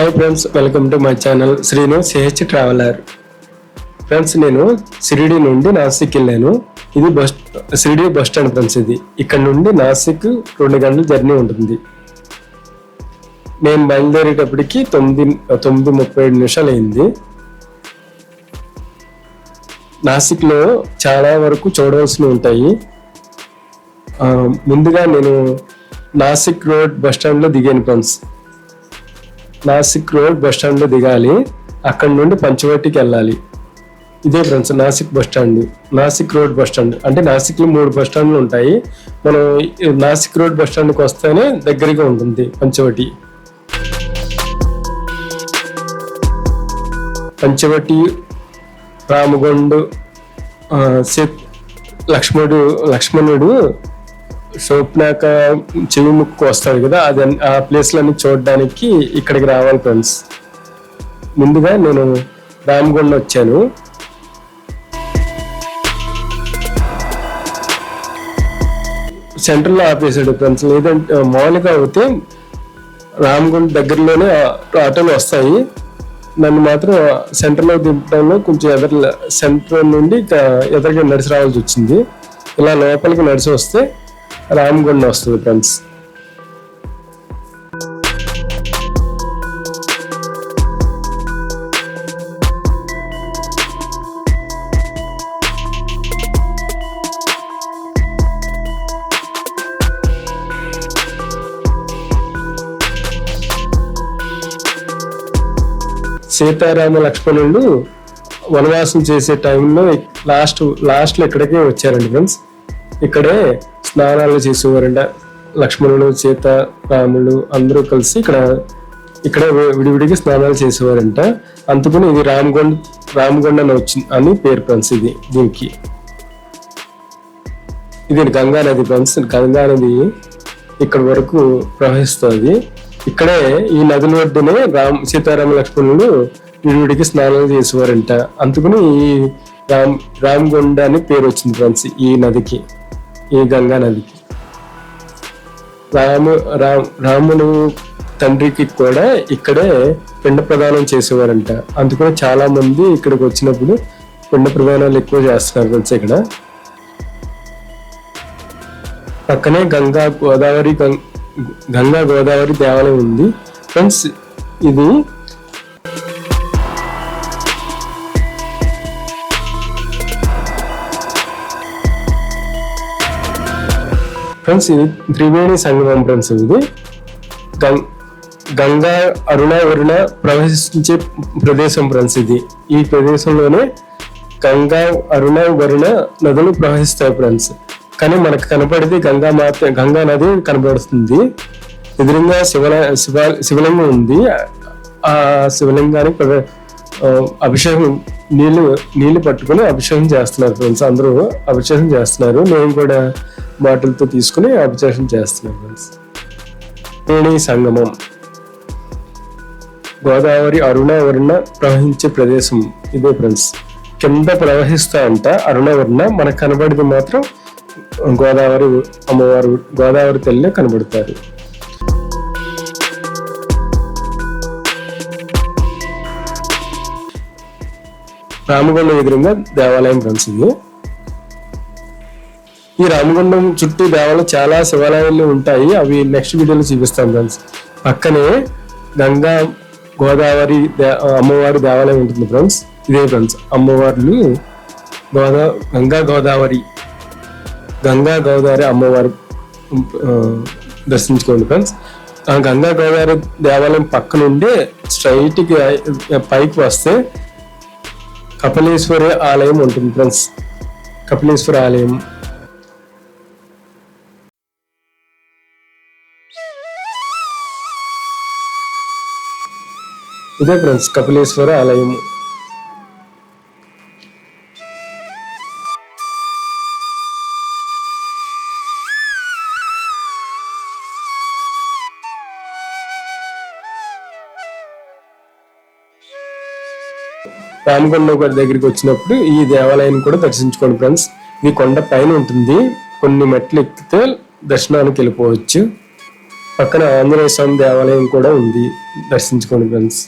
Hi friends welcome to my channel Srinu CH traveller friends నేను సిరిడి నుండి నాసిక్ వెళ్ళాను. ఇది bus Shirdi bus stand friends ఇది. ఇక్కడ నుండి నాసిక్ రెండు గంటల జర్నీ ఉంటుంది. నేను బయలుదేరేటప్పటికి తొమ్మిది తొమ్మిది ముప్పై ఏడు నిమిషాలు అయింది. నాసిక్లో చాలా వరకు చూడవలసినవి ఉంటాయి. ముందుగా నేను నాసిక్ రోడ్ బస్ స్టాండ్లో దిగాను ఫ్రెండ్స్ నాసిక్ రోడ్ బస్ స్టాండ్లో దిగాలి. అక్కడ నుండి పంచవటికి వెళ్ళాలి. ఇదే friends Nashik bus stand. Nashik road bus stand. అంటే నాసిక్లో మూడు బస్ స్టాండ్లు ఉంటాయి. మనం నాసిక్ రోడ్ బస్ స్టాండ్కి వస్తేనే దగ్గరగా ఉంటుంది పంచవటి. పంచవటి రామగొండు ఆ, లక్ష్మణుడు లక్ష్మణుడు సోప్నాక చెవి ముక్కు వస్తాడు కదా అది ఆ ప్లేస్లన్నీ చూడడానికి ఇక్కడికి రావాలి ఫ్రెండ్స్. ముందుగా నేను రామగొండ వచ్చాను. సెంటర్లో ఆపేసాడు ఫ్రెండ్స్. లేదంటే మామూలుగా అయితే రామగుండ దగ్గరలోనే ఆటోలు వస్తాయి. నన్ను మాత్రం సెంటర్లో దింపడంలో కొంచెం ఎదర సెంటర్ నుండి ఇక ఎదరగా నడిచి రావాల్సి వచ్చింది. ఇలా లోపలికి నడిచి వస్తే రామగుండ వస్తుంది ఫ్రెండ్స్. సీతారామ లక్ష్మణులు వనవాసం చేసే టైంలో లాస్ట్ లాస్ట్లో ఇక్కడికే వచ్చారండి ఫ్రెండ్స్. ఇక్కడే స్నానాలు చేసేవారంట. లక్ష్మణుడు సీత రాములు అందరూ కలిసి ఇక్కడ ఇక్కడ విడివిడిగా స్నానాలు చేసేవారంట. అందుకని ఇది రామగొండ రామగొండ అని వచ్చింది అని పేరు ఫ్రెండ్స్ ఇది దీనికి. ఇది గంగా నది ఫ్రెండ్స్ గంగా నది ఇక్కడ వరకు ప్రవహిస్తుంది. ఇక్కడే ఈ నదుల ఒడ్డునే రామ్ సీతారామ లక్ష్మణులు విడివిడికి స్నానాలు చేసేవారంట. అందుకని ఈ రామ్ రామగొండ అని పేరు వచ్చింది ఫ్రెండ్స్ ఈ నదికి. ఈ గంగా నదికి. రాము రామ్ రాముడు తండ్రికి కూడా ఇక్కడే పిండ ప్రదానం చేసేవారంట. అందుకని చాలా మంది ఇక్కడికి వచ్చినప్పుడు పిండ ప్రదానాలు ఎక్కువ చేస్తున్నారు ఫ్రెండ్స్ ఇక్కడ? పక్కనే గంగా గోదావరి గం- గంగా గోదావరి దేవాలయం ఉంది. ఫ్రెండ్స్ ఇది ఫ్రెండ్స్ ఇది త్రివేణి సంగమం ఫ్రెండ్స్ ఇది. గం- గంగా అరుణ వరుణ ప్రవేశించే ప్రదేశం ఫ్రెండ్స్ ఇది. ఈ ప్రదేశంలోనే గంగా అరుణ వరుణ నదులు ప్రవహిస్తాయి ఫ్రెండ్స్ కానీ మనకు కనపడేది గంగా మాత గంగా నది కనబడుతుంది. ఎదురుగా శివల శివ శివలింగం ఉంది. ఆ శివలింగానికి ప్ర- అభిషేకం నీళ్ళు నీళ్ళు పట్టుకుని అభిషేకం చేస్తున్నారు ఫ్రెండ్స్. అందరూ అభిషేకం చేస్తున్నారు. నేను కూడా బాటిల్తో తీసుకుని అభిషేకం చేస్తున్నాను ఫ్రెండ్స్. త్రివేణి సంగమం. గోదావరి అరుణ వరుణ ప్రవహించే ప్రదేశం ఇదే ఫ్రెండ్స్. కింద ప్రవహిస్తా అంట అరుణ వరుణ మనకు కనబడేది మాత్రం గోదావరి అమ్మవారు గోదావరి తల్లి కనబడతారు. రామగుండం ఎదురుగా దేవాలయం ఫ్రెండ్స్ ఇది. ఈ రామగుండం చుట్టూ దేవాలయం చాలా శివాలయాలు ఉంటాయి. అవి నెక్స్ట్ వీడియోలో చూపిస్తాను ఫ్రెండ్స్. పక్కనే గంగా గోదావరి దే- అమ్మవారి దేవాలయం ఉంటుంది ఫ్రెండ్స్. ఇదే ఫ్రెండ్స్ అమ్మవార్లు గోదా గంగా గోదావరి గంగా గోదావరి అమ్మవారి దర్శించుకోండి ఫ్రెండ్స్. ఆ గంగా గోదావరి దేవాలయం పక్కనుండే స్ట్రైట్కి కి పైకి వస్తే కపిలేశ్వరి ఆలయం ఉంటుంది ఫ్రెండ్స్. కపిలేశ్వర ఆలయం. ఇదే ఫ్రెండ్స్ కపిలేశ్వర ఆలయం. రామకొండ గారి దగ్గరికి వచ్చినప్పుడు ఈ దేవాలయాన్ని కూడా దర్శించుకోండి ఫ్రెండ్స్. ఇది కొండ పైన ఉంటుంది. కొన్ని మెట్లు ఎక్కితే దర్శనానికి వెళ్ళిపోవచ్చు. పక్కన ఆంజనేయ స్వామి దేవాలయం కూడా ఉంది. దర్శించుకోండి ఫ్రెండ్స్.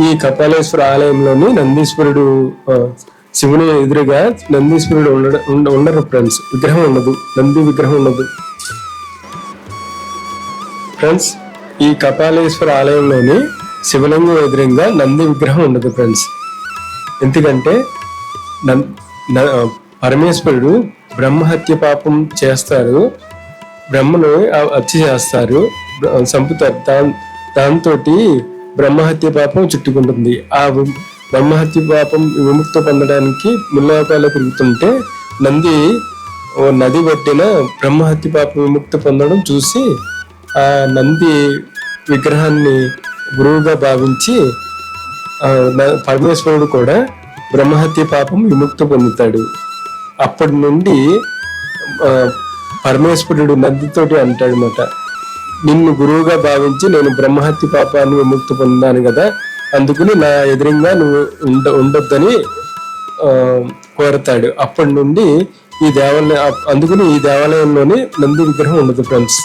ఈ కపాలేశ్వర ఆలయంలోని నందీశ్వరుడు శివుని ఎదురుగా నందీశ్వరుడు ఉండ- ఉండరు ఫ్రెండ్స్ విగ్రహం ఉండదు. నంది విగ్రహం ఉండదు. ఫ్రెండ్స్ ఈ కపాలేశ్వర ఆలయంలోని శివలింగం ఎదురుగా నంది విగ్రహం ఉండదు ఫ్రెండ్స్ ఎందుకంటే నం- న- పరమేశ్వరుడు బ్రహ్మహత్య పాపం చేస్తారు. బ్రహ్మను ఆ- హత్య చేస్తారు. చంపుతారు. దాంతో బ్రహ్మహత్య పాపం చుట్టుకుంటుంది ఆ బ్రహ్మహత్య పాపం విముక్తి పొందడానికి ముల్లోకాలు పెరుగుతుంటే నంది ఓ నది ఒడ్డిన బ్రహ్మహత్య పాపం విముక్తి పొందడం చూసి ఆ నంది విగ్రహాన్ని గురువుగా భావించి పరమేశ్వరుడు కూడా బ్రహ్మహత్య పాపం విముక్తి పొందుతాడు. అప్పటి నుండి పరమేశ్వరుడు నదితోటి అంటాడనమాట నిన్ను గురువుగా భావించి నేను బ్రహ్మహత్య పాపాన్ని విముక్తి పొందాను కదా. అందుకుని నా ఎదురుగా నువ్వు ఉండ ఉండొద్దని కోరతాడు. అప్పటి నుండి ఈ దేవాలయం అందుకని ఈ దేవాలయంలోని నంది విగ్రహం ఉండదు ఫ్రెండ్స్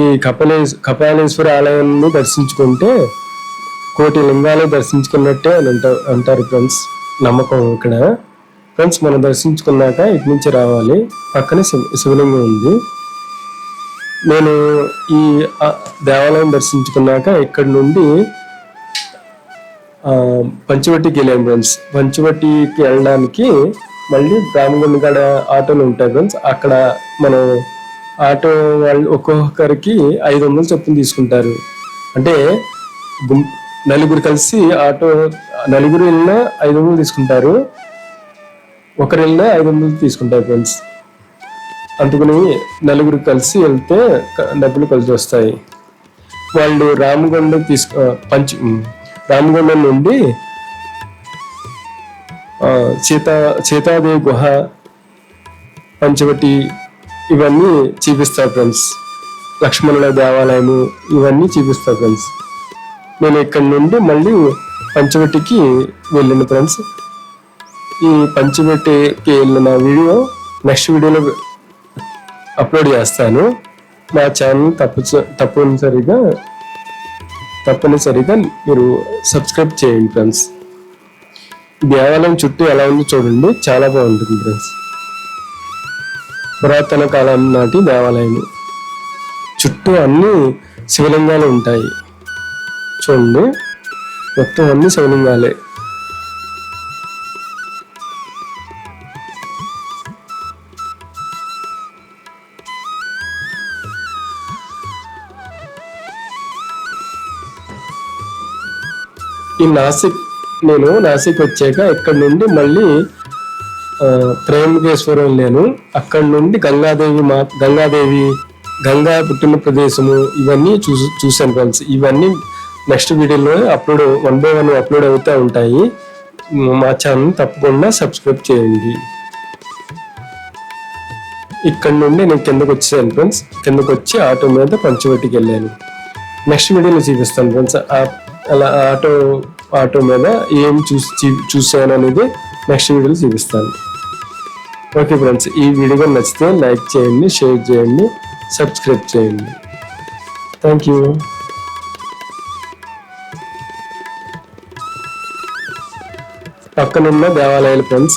ఈ కపలే కపాలేశ్వర ఆలయాన్ని దర్శించుకుంటే కోటి లింగాలు దర్శించుకున్నట్టే అని అంటారు అంటారు ఫ్రెండ్స్. నమ్మకం ఇక్కడ. ఫ్రెండ్స్ మనం దర్శించుకున్నాక ఇటు నుంచి రావాలి. పక్కనే శివ శివలింగం ఉంది. నేను ఈ దేవాలయం దర్శించుకున్నాక ఇక్కడ నుండి పంచవటికి వెళ్ళాను ఫ్రెండ్స్. పంచవటికి వెళ్ళడానికి మళ్ళీ రామగుండగడ ఆటోలు ఉంటాయి ఫ్రెండ్స్. అక్కడ మనం ఆటో వాళ్ళు ఒక్కొక్కరికి ఐదు వందలు చొప్పున తీసుకుంటారు. అంటే నలుగురు కలిసి ఆటో నలుగురు వెళ్ళినా ఐదు వందలు తీసుకుంటారు. ఒకరు వెళ్ళినా ఐదు వందలు తీసుకుంటారు ఫ్రెండ్స్. అందుకని నలుగురు కలిసి వెళ్తే డబ్బులు కలిసి వస్తాయి. వాళ్ళు రామగుండం తీసుకు పంచి పంచ రామగుండం నుండి సీతా సీతాదేవి గుహ పంచవటి ఇవన్నీ చూపిస్తారు ఫ్రెండ్స్. లక్ష్మణుల దేవాలయము ఇవన్నీ చూపిస్తారు ఫ్రెండ్స్. నేను ఇక్కడ నుండి మళ్ళీ పంచవటికి వెళ్ళిన ఫ్రెండ్స్. ఈ పంచవటికి వెళ్ళిన వీడియో నెక్స్ట్ వీడియోలో అప్లోడ్ చేస్తాను. మా ఛానల్ తప్పు తప్పనిసరిగా తప్పనిసరిగా మీరు సబ్స్క్రైబ్ చేయండి ఫ్రెండ్స్. దేవాలయం చుట్టూ ఎలా ఉందో చూడండి. చాలా బాగుంటుంది ఫ్రెండ్స్. పురాతన కాలం నాటి దేవాలయం చుట్టూ అన్ని శివలింగాలు ఉంటాయి. చూడండి మొత్తం అన్ని శివలింగాలే. ఈ నాసిక్ నేను నాసిక్ వచ్చాక ఇక్కడ నుండి మళ్ళీ త్రయంబకేశ్వరం వెళ్ళాను. అక్కడ నుండి గంగాదేవి మా గంగాదేవి గంగా పుట్టిన ప్రదేశము ఇవన్నీ చూసి చూశాను ఫ్రెండ్స్. ఇవన్నీ నెక్స్ట్ వీడియోలో upload one by one upload అవుతూ ఉంటాయి. మా ఛానల్ తప్పకుండా సబ్స్క్రైబ్ చేయండి. ఇక్కడ నుండి నేను కిందకు వచ్చేసాను ఫ్రెండ్స్. కిందకు వచ్చి ఆటో మీద పంచవటికి వెళ్ళాను. నెక్స్ట్ వీడియోలో చూపిస్తాను ఫ్రెండ్స్. అలా ఆటో ఆటో మీద ఏం చూసి చూ- చూసాను అనేది నెక్స్ట్ వీడియోలో చూపిస్తాను. ఓకే ఫ్రెండ్స్ ఈ వీడియో నచ్చితే లైక్ చేయండి షేర్ చేయండి సబ్స్క్రైబ్ చేయండి. థ్యాంక్ యూ పక్కనున్న దేవాలయాలు ఫ్రెండ్స్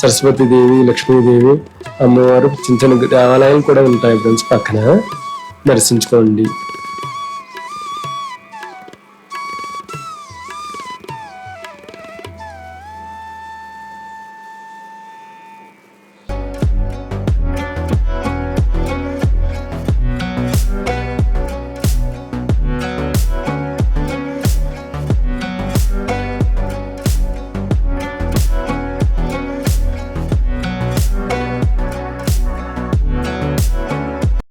సరస్వతి దేవి లక్ష్మీదేవి అమ్మవారు చిన్న చిన్న దేవాలయాలు కూడా ఉంటాయి ఫ్రెండ్స్ పక్కన. దర్శించుకోండి.